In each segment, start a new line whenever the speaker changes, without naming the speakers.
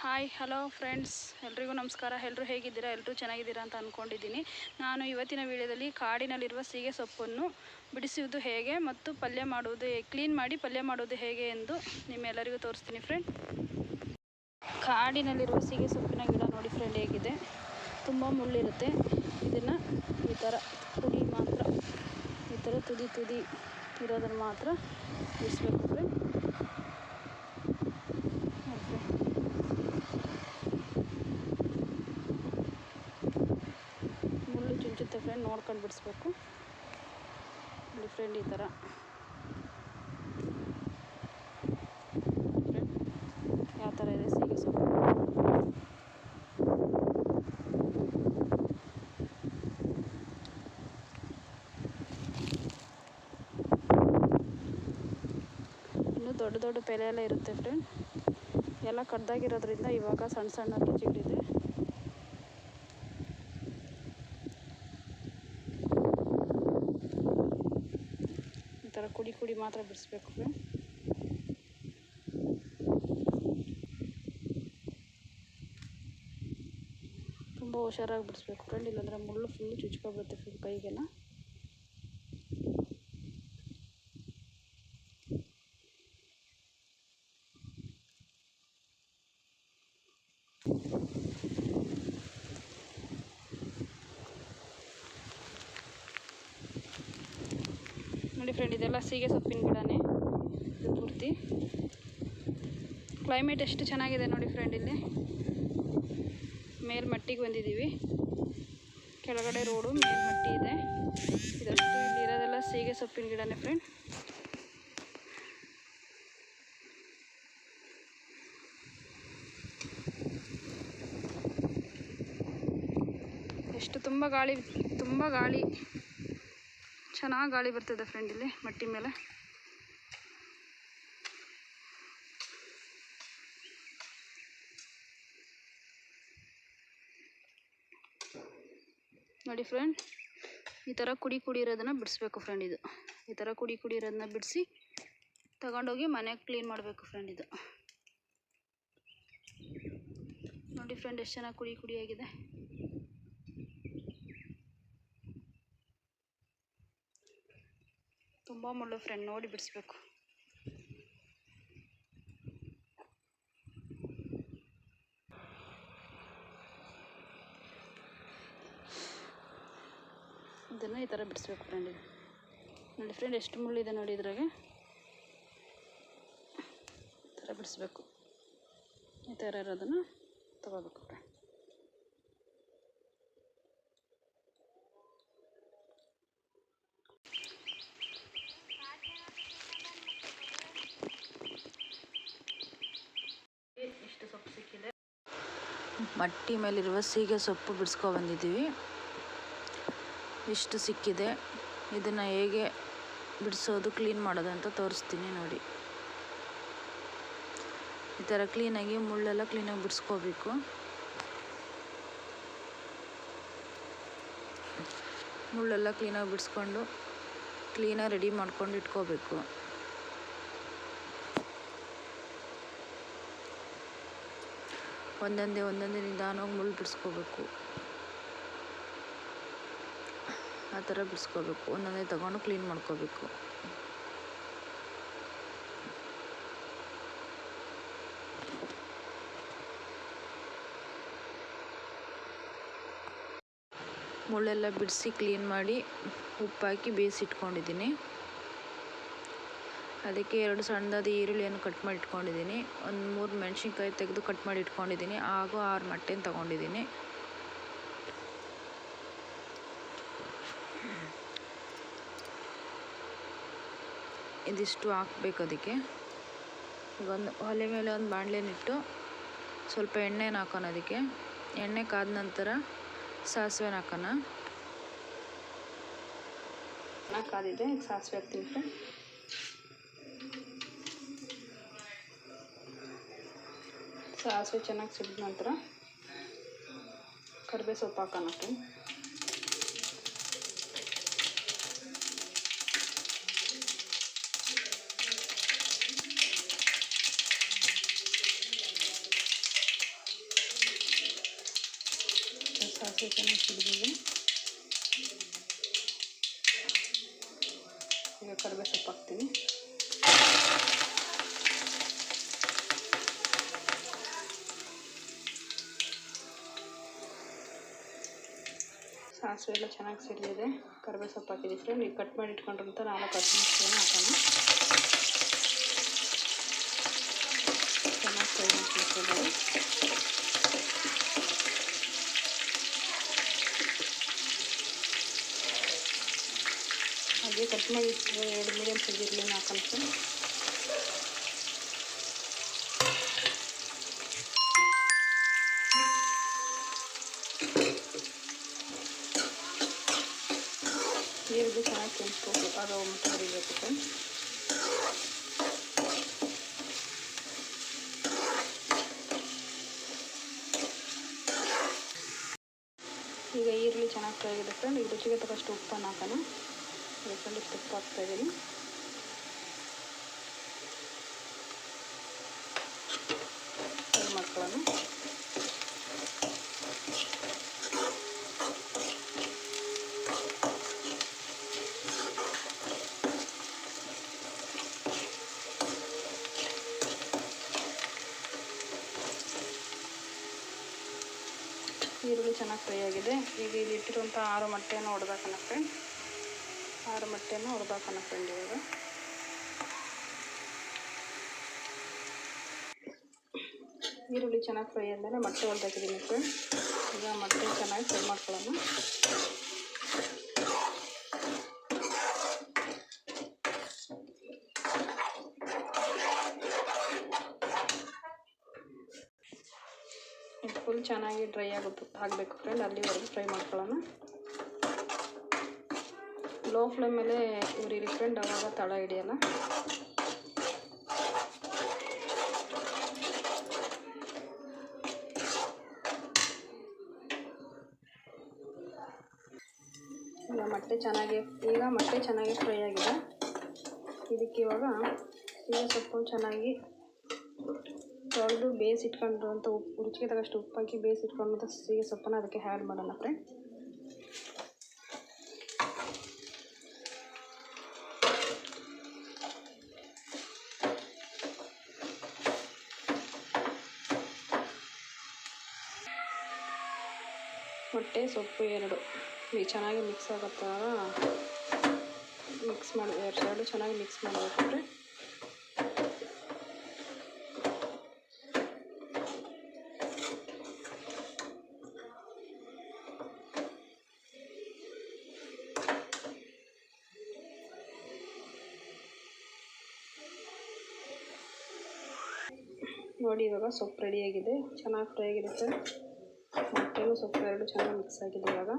Hi, hello friends. ಎಲ್ರಿಗೂ ನಮಸ್ಕಾರ. ಎಲ್ಲರೂ ಹೇಗಿದ್ದೀರಾ? ಎಲ್ಲರೂ ಚೆನ್ನಾಗಿದ್ದೀರಾ ಅಂತ ಅಂದ್ಕೊಂಡಿದ್ದೀನಿ ನಾನು ಇವತ್ತಿನ ವಿಡಿಯೋದಲ್ಲಿ ಕಾಡಿನಲ್ಲಿರುವ ಸೀಗೆ ಸೊಪ್ಪನ್ನು ಬಿಡಿಸುವುದು ಹೇಗೆ ಮತ್ತು ಪಲ್ಯ ಮಾಡುವುದು ಕ್ಲೀನ್ ಮಾಡಿ ಪಲ್ಯ ಮಾಡುವುದು ಹೇಗೆ ಎಂದು ನಿಮ್ಮೆಲ್ಲರಿಗೂ ತೋರಿಸ್ತೀನಿ ಫ್ರೆಂಡ್. ಕಾಡಿನಲ್ಲಿರುವ ಸೀಗೆ ಸೊಪ್ಪಿನ ಗಿಡ ನೋಡಿ ಫ್ರೆಂಡ್ ಹೇಗಿದೆ. ತುಂಬ ಮುಳ್ಳಿರುತ್ತೆ. ಇದನ್ನು ಈ ಥರ ತುದಿ ಮಾತ್ರ, ಈ ಥರ ತುದಿ ತುದಿ ಇರೋದನ್ನು ಮಾತ್ರ ಬಿಡಿಸ್ಬೇಕು ಫ್ರೆಂಡ್ ನೋಡಿ ಫ್ರೆಂಡ್ ಮುಳ್ಳು ಚುಂಚುತ್ತೆ ನೋಡ್ಕೊಂಡು ಬಿಡಿಸ್ಬೇಕು. ನೋಡಿ ಫ್ರೆಂಡ್ ಈ ಥರ ಯಾವ ಥರ ಇದೆ? ಸೀಗೆ ಸೊಪ್ಪು. ಇನ್ನು ದೊಡ್ಡ ದೊಡ್ಡ ಪೆಲೆ ಎಲ್ಲ ಇರುತ್ತೆ ಫ್ರೆಂಡ್ ಎಲ್ಲ ಕಡ್ದಾಗಿರೋದ್ರಿಂದ ಇವಾಗ ಸಣ್ಣ ಸಣ್ಣ ರುಚಿಗಳಿದೆ ಈ ಥರ ಕುಡಿ ಕುಡಿ ಮಾತ್ರ ಬಿಡಿಸ್ಬೇಕು ಫ್ರೆಂಡ್ ತುಂಬ ಹುಷಾರಾಗಿ ಬಿಡಿಸ್ಬೇಕು ಫ್ರೆಂಡ್ ಇಲ್ಲಾಂದರೆ ಮುಳ್ಳು ಫುಲ್ಲು ಚುಚ್ಕೊಬಿಡುತ್ತೆ ಫುಲ್ ಕೈಗೆಲ್ಲ. ನೋಡಿ ಫ್ರೆಂಡ್ ಇದೆಲ್ಲ ಸೀಗೆ ಸೊಪ್ಪಿನ ಗಿಡನೇ. ಇದು ಪೂರ್ತಿ ಕ್ಲೈಮೇಟ್ ಎಷ್ಟು ಚೆನ್ನಾಗಿದೆ ನೋಡಿ ಫ್ರೆಂಡ್ ಇಲ್ಲಿ. ಮೇಲ್ಮಟ್ಟಿಗೆ ಬಂದಿದ್ದೀವಿ. ಕೆಳಗಡೆ ರೋಡು ಮೇಲ್ಮಟ್ಟಿ ಇದೆ. ಇದಷ್ಟು ಇಲ್ಲಿ ಇರೋದೆಲ್ಲ ಸೀಗೆ ಸೊಪ್ಪಿನ ಗಿಡನೇ ಫ್ರೆಂಡ್ ಎಷ್ಟು ತುಂಬ ಗಾಳಿ ತುಂಬ ಗಾಳಿ. ಚೆನ್ನಾಗಿ ಗಾಳಿ ಬರ್ತಿದೆ ಫ್ರೆಂಡ್ ಇಲ್ಲಿ, ಮಟ್ಟಿ ಮೇಲೆ. ನೋಡಿ ಫ್ರೆಂಡ್ ಈ ಥರ ಕುಡಿ ಕುಡಿ ಇರೋದನ್ನ ಬಿಡಿಸ್ಬೇಕು ಫ್ರೆಂಡ್ ಇದು. ಈ ಥರ ಕುಡಿ ಕುಡಿರೋದನ್ನ ಬಿಡಿಸಿ ತಗೊಂಡೋಗಿ ಮನೆಗೆ ಕ್ಲೀನ್ ಮಾಡಬೇಕು ಫ್ರೆಂಡ್ ಇದು. ನೋಡಿ ಫ್ರೆಂಡ್ ಎಷ್ಟು ಚೆನ್ನಾಗಿ ಕುಡಿ ಕುಡಿಯಾಗಿದೆ ತುಂಬ ಮುಳ್ಳು ಫ್ರೆಂಡ್ ನೋಡಿ ಬಿಡಿಸ್ಬೇಕು. ಇದನ್ನು ಈ ಥರ ಬಿಡಿಸ್ಬೇಕು ಫ್ರೆಂಡ್ ಇದು ನೋಡಿ ಫ್ರೆಂಡ್ ಎಷ್ಟು ಮುಳ್ಳಿದೆ ನೋಡಿ ಇದ್ರಾಗೆ. ಈ ಥರ ಬಿಡಿಸ್ಬೇಕು. ಈ ಥರ ಇರೋದನ್ನು ತಗೋಬೇಕು. ಫ್ರೆಂಡ್ ಇಷ್ಟು ಸೊಪ್ಪು ಸಿಕ್ಕಿದೆ
ಮಟ್ಟಿ ಮೇಲಿರುವ ಸೀಗೆ ಸೊಪ್ಪು ಬಿಡಿಸ್ಕೊ ಬಂದಿದ್ದೀವಿ. ಇಷ್ಟು ಸಿಕ್ಕಿದೆ. ಇದನ್ನು ಹೇಗೆ ಬಿಡಿಸೋದು, ಕ್ಲೀನ್ ಮಾಡೋದು ಅಂತ ತೋರಿಸ್ತೀನಿ ನೋಡಿ. ಈ ಥರ ಕ್ಲೀನಾಗಿ ಮುಳ್ಳೆಲ್ಲ ಕ್ಲೀನಾಗಿ ಬಿಡಿಸ್ಕೋಬೇಕು. ಮುಳ್ಳೆಲ್ಲ ಕ್ಲೀನಾಗಿ ಬಿಡಿಸ್ಕೊಂಡು, ಕ್ಲೀನಾಗಿ ರೆಡಿ ಮಾಡ್ಕೊಂಡು ಇಟ್ಕೋಬೇಕು. ಒಂದೊಂದೇ ಒಂದೊಂದೇ ನಿಧಾನವಾಗಿ ಮುಳ್ಳು ಬಿಡಿಸ್ಕೋಬೇಕು. ಆ ಥರ ಬಿಡಿಸ್ಕೋಬೇಕು. ಒಂದೊಂದೇ ತಗೊಂಡು ಕ್ಲೀನ್ ಮಾಡ್ಕೋಬೇಕು. ಮುಳ್ಳೆಲ್ಲ ಬಿಡಿಸಿ ಕ್ಲೀನ್ ಮಾಡಿ ಉಪ್ಪಾಕಿ ಬೇಯಿಸಿಟ್ಕೊಂಡಿದ್ದೀನಿ. ಅದಕ್ಕೆ ಎರಡು ಸಣ್ಣದಾದ ಈರುಳ್ಳಿಯನ್ನು ಕಟ್ ಮಾಡಿ ಇಟ್ಕೊಂಡಿದ್ದೀನಿ ಒಂದು ಮೂರು ಮೆಣಸಿನ್ಕಾಯಿ ತೆಗೆದು ಕಟ್ ಮಾಡಿ ಇಟ್ಕೊಂಡಿದ್ದೀನಿ ಹಾಗೂ ಆರು ಮೊಟ್ಟೆನ ತಗೊಂಡಿದ್ದೀನಿ. ಇದಿಷ್ಟು ಹಾಕ್ಬೇಕು ಅದಕ್ಕೆ. ಒಂದು ಒಲೆ ಮೇಲೆ ಒಂದು ಬಾಣಲೆನಿಟ್ಟು ಸ್ವಲ್ಪ ಎಣ್ಣೆನ ಹಾಕೋಣ ಅದಕ್ಕೆ. ಎಣ್ಣೆ ಕಾದ ನಂತರ ಸಾಸಿವೆನ ಹಾಕೋಣ.
ಕಾದಿದೆ ಸಾಸಿವೆ ಹಾಕ್ತೀನಿ ಸಾಸಿವೆ ಚೆನ್ನಾಗಿ ಸಿಡಿದ ನಂತರ ಕರಿಬೇ ಸೊಪ್ಪು ಹಾಕೋಣಕ್ಕೆ ಸಾಸಿವೆ ಚೆನ್ನಾಗಿ ಸಿಡಿದಿದೆ. ಈಗ ಕರಿಬೇ ಸೊಪ್ಪು ಹಾಕ್ತೀನಿ. ಸಾಸಿವೆ ಎಲ್ಲ ಚೆನ್ನಾಗಿ ಸಿಡಿದಿದೆ. ಕರಿಬೇವು ಸೊಪ್ಪು ಹಾಕಿದ್ದೀವಿ ಫ್ರೆಂಡ್ ಈಗ ಕಟ್ ಮಾಡಿ ಇಟ್ಕೊಂಡಿರೋಂಥ ನಾಲ್ಕು ಹಸಿಮೆಣಸಿನ ಹಾಕೋಣ. ಚೆನ್ನಾಗಿ ಫ್ರೈ ಮಾಡ್ಕೊಳ್ತಿದ್ದಾರೆ ಹಾಗೆ ಕಟ್ ಮಾಡಿ ಎರಡು ಮೀಡಿಯಮ್ ಸೈಜ್ ಇರಲಿ ಹಾಕೋಣ ಫ್ರೆಂಡ್ ಈರುಳ್ಳಿ ಚೆನ್ನಾಗಿ ಕೆಂಪು ಅದು ಮುಟ್ಟೆ ಬರೀಬೇಕು ಫ್ರೆಂಡ್ ಈಗ ಈರುಳ್ಳಿ ಚೆನ್ನಾಗಿ ಫ್ರೈ ಆಗಿದೆ ಫ್ರೆಂಡ್ ಈಗ ರುಚಿಗೆ ತಕ್ಕಷ್ಟು ಉಪ್ಪನ್ನು ಹಾಕೋಣ ಫ್ರೆಂಡ್ ಆಗ್ತಾ ಉಪ್ಪು ಹಾಕ್ತಾ ಇದ್ದೀನಿ ಫ್ರೈ ಮಾಡ್ಕೊಳ್ಳೋಣ ಈರುಳ್ಳಿ ಚೆನ್ನಾಗಿ ಫ್ರೈ ಆಗಿದೆ. ಈಗ ಇಲ್ಲಿ ಇಟ್ಟಿರುವಂಥ ಆರು ಮೊಟ್ಟೆಯನ್ನು ಹೊಡೆದಾಕೋಣ ಫ್ರೆಂಡ್ ಆರು ಮೊಟ್ಟೆಯನ್ನು ಹೊಡೆದಾಕೋಣ ಫ್ರೆಂಡ್ ಇವಾಗ. ಈರುಳ್ಳಿ ಚೆನ್ನಾಗಿ ಫ್ರೈ ಆದಮೇಲೆ ಮೊಟ್ಟೆ ಹೊಡೆದಾಕಿದ್ದೀನಿ ಫ್ರೆಂಡ್ ಈಗ ಮೊಟ್ಟೆ ಚೆನ್ನಾಗಿ ಫ್ರೈ ಮಾಡ್ಕೊಳ್ಳೋಣ. ಫುಲ್ ಚೆನ್ನಾಗಿ ಡ್ರೈ ಆಗುತ್ತೆ. ಆಗಬೇಕು ಫ್ರೆಂಡ್ ಅಲ್ಲಿವರೆಗೂ ಫ್ರೈ ಮಾಡ್ಕೊಳ್ಳೋಣ. ಲೋ ಫ್ಲೇಮ್ ಮೇಲೆ ಉರಿರಿ ಫ್ರೆಂಡ್ ಅವಾಗ ತಳ ಹಿಡಿಯಲ್ಲ ಈಗ ಮೊಟ್ಟೆ ಚೆನ್ನಾಗಿ ಈಗ ಮೊಟ್ಟೆ ಚೆನ್ನಾಗಿ ಫ್ರೈ ಆಗಿದೆ. ಇದಕ್ಕೆ ಇವಾಗ ಈಗ ಸೊಪ್ಪು ಚೆನ್ನಾಗಿ ತೊಳೆದು ಬೇಯಿಸಿಟ್ಕೊಂಡಿರುವಂಥ ಉಪ್ಪು ರುಚಿಗೆ ತಗಷ್ಟು ಉಪ್ಪು ಹಾಕಿ ಬೇಯಿಸಿಟ್ಕೊಂಡಂಥ ಸೀಗೆ ಸೊಪ್ಪನ್ನು ಅದಕ್ಕೆ ಹ್ಯಾಡ್ ಮಾಡೋಣ ಫ್ರೆಂಡ್ ಮೊಟ್ಟೆ, ಸೊಪ್ಪು ಎರಡು. ಈ ಚೆನ್ನಾಗಿ ಮಿಕ್ಸ್ ಆಗುತ್ತಾ ಮಿಕ್ಸ್ ಮಾಡಿ, ಎರಡು ಎರಡು ಚೆನ್ನಾಗಿ ಮಿಕ್ಸ್ ಮಾಡಬೇಕು ಫ್ರೆಂಡ್ ನೋಡಿ, ಇವಾಗ ಸೊಪ್ಪು ರೆಡಿಯಾಗಿದೆ ಚೆನ್ನಾಗಿ ಫ್ರೈ ಆಗಿದೆ ಸರ್ ಮೊಟ್ಟೆಗೂ ಸೊಪ್ಪು ಎರಡು ಚೆನ್ನಾಗಿ ಮಿಕ್ಸ್ ಆಗಿದೆ ಇವಾಗ.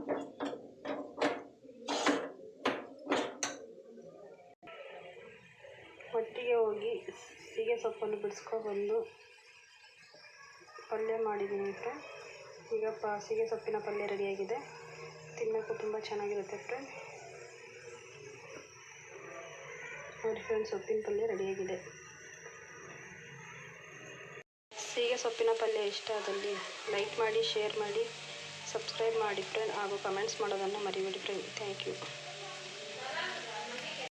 ಒಟ್ಟಿಗೆ ಹೋಗಿ ಸೀಗೆ ಸೊಪ್ಪನ್ನು ಬಿಡಿಸ್ಕೊಬಂದು ಪಲ್ಯ ಮಾಡಿದ್ದೀನಿ ಫ್ರೆಂಡ್ ಈಗ ಪ ಸೀಗೆ ಸೊಪ್ಪಿನ ಪಲ್ಯ ರೆಡಿಯಾಗಿದೆ ತಿನ್ನೋಕ್ಕೂ ತುಂಬ ಚೆನ್ನಾಗಿರುತ್ತೆ ಫ್ರೆಂಡ್ ನೋಡಿ ಫ್ರೆಂಡ್ ಸೊಪ್ಪಿನ ಪಲ್ಯ ರೆಡಿಯಾಗಿದೆ ಸೀಗೆ ಸೊಪ್ಪಿನ ಪಲ್ಯ ಇಷ್ಟ ಆದಲ್ಲಿ ಲೈಕ್ ಮಾಡಿ, ಶೇರ್ ಮಾಡಿ, ಸಬ್ಸ್ಕ್ರೈಬ್ ಮಾಡಿ ಫ್ರೆಂಡ್ ಹಾಗೂ ಕಮೆಂಟ್ಸ್ ಮಾಡೋದನ್ನು ಮರಿಬೇಡಿ ಫ್ರೆಂಡ್ ಥ್ಯಾಂಕ್ ಯು